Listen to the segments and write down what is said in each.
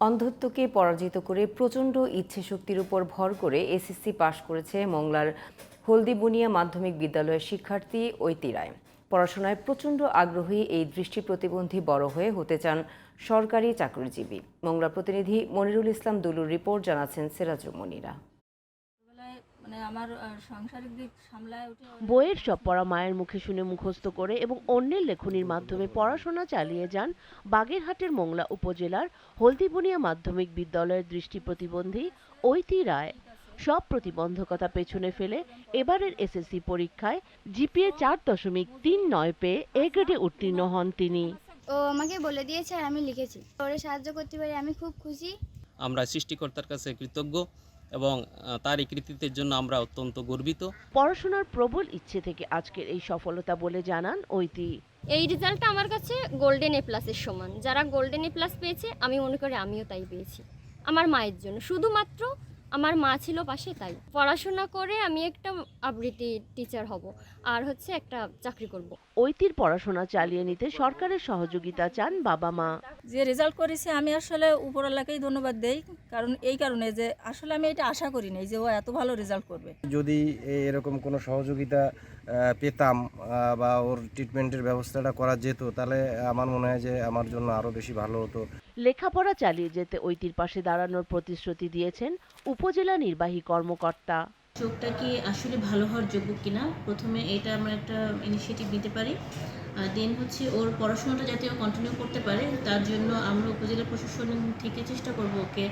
অন্ধত্বকে পরাজিত করে প্রচণ্ড ইচ্ছে শক্তির উপর ভর করে এসএসসি পাশ করেছে মংলার হলদিবুনিয়া মাধ্যমিক বিদ্যালয়ের শিক্ষার্থী ঐতিরায় পড়াশোনায় প্রচণ্ড আগ্রহী এই দৃষ্টি প্রতিবন্ধী বড় হয়ে হতে চান সরকারি চাকরিজীবী। মংলা প্রতিনিধি মনিরুল ইসলাম দুলুর রিপোর্ট জানাচ্ছেন সিরাজুল মনিরা। ছোটবেলায় মানে আমার সাংসারিক দিক সামলায় উঠে বইয়ের সব পড়া মায়ের মুখে শুনে মুখস্থ করে এবং অন্যের লেখনির মাধ্যমে পড়াশোনা চালিয়ে যান বাগেরহাটের মোংলা উপজেলার হলদিবুনিয়া মাধ্যমিক বিদ্যালয়ের দৃষ্টি প্রতিবন্ধী ঐতি রায়। সব প্রতিবন্ধকতা পেছনে ফেলে এবারের এসএসসি পরীক্ষায় জিপিএ চার দশমিক তিন নয় পেয়ে এ গ্রেডে উত্তীর্ণ হন তিনি। ও আমাকে বলে দিয়েছে আর আমি লিখেছি। ওরে সাহায্য করতে পারি আমি খুব খুশি। আমরা সৃষ্টিকর্তার কাছে কৃতজ্ঞ। এবং তার এই কৃতিত্বের জন্য আমরা অত্যন্ত গর্বিত। পড়াশোনার প্রবল ইচ্ছে থেকে আজকের এই সফলতা বলে জানান ঐতি। এই রেজাল্টটা আমার কাছে গোল্ডেন এ প্লাসের সমান। যারা গোল্ডেন এ প্লাস পেয়েছে আমি মনে করি আমিও তাই পেয়েছি। আমার মায়ের জন্য। শুধুমাত্র আমার মা ছিল পাশে তাই। পড়াশোনা করে আমি একটা আবৃত্তি টিচার হব আর হচ্ছে একটা চাকরি করব। ঐতির পড়াশোনা চালিয়ে নিতে সরকারের সহযোগিতা চান বাবা মা। যে রেজাল্ট করেছে আমি আসলে উপরওয়ালাকেই ধন্যবাদ দেই কারণ এই কারণে যে আসলে আমি এটা আশা করি নাই যে ও এত ভালো রেজাল্ট করবে। যদি এরকম কোনো সহযোগিতা পেতাম বা ওর ট্রিটমেন্টের ব্যবস্থাটা করা যেত তাহলে আমার মনে হয় যে আমার জন্য আরও বেশি ভালো হতো। লেখাপড়া চালিয়ে যেতে ঐতির পাশে দাঁড়ানোর প্রতিশ্রুতি দিয়েছেন উপজেলা নির্বাহী কর্মকর্তা। চোখটা কি আসলে ভালো হওয়ার যোগ্য কিনা? প্রথমে এটা আমরা একটা ইনিশিয়েটিভ নিতে পারি। দেন হচ্ছে ওর পড়াশোনাটা যাতে ও কন্টিনিউ করতে পারে তার জন্য আমরা উপজেলা প্রশাসন থেকে চেষ্টা করব ওকে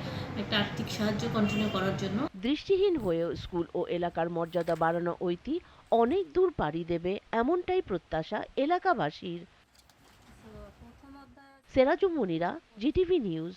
একটা আর্থিক সাহায্য কন্টিনিউ করার জন্য। দৃষ্টিহীন হয়েও স্কুল ও এলাকার মর্যাদা বাড়ানো ঐতি অনেক দূর পাড়ি দেবে এমনটাই প্রত্যাশা এলাকাবাসীর। Seraju Monira GTV news.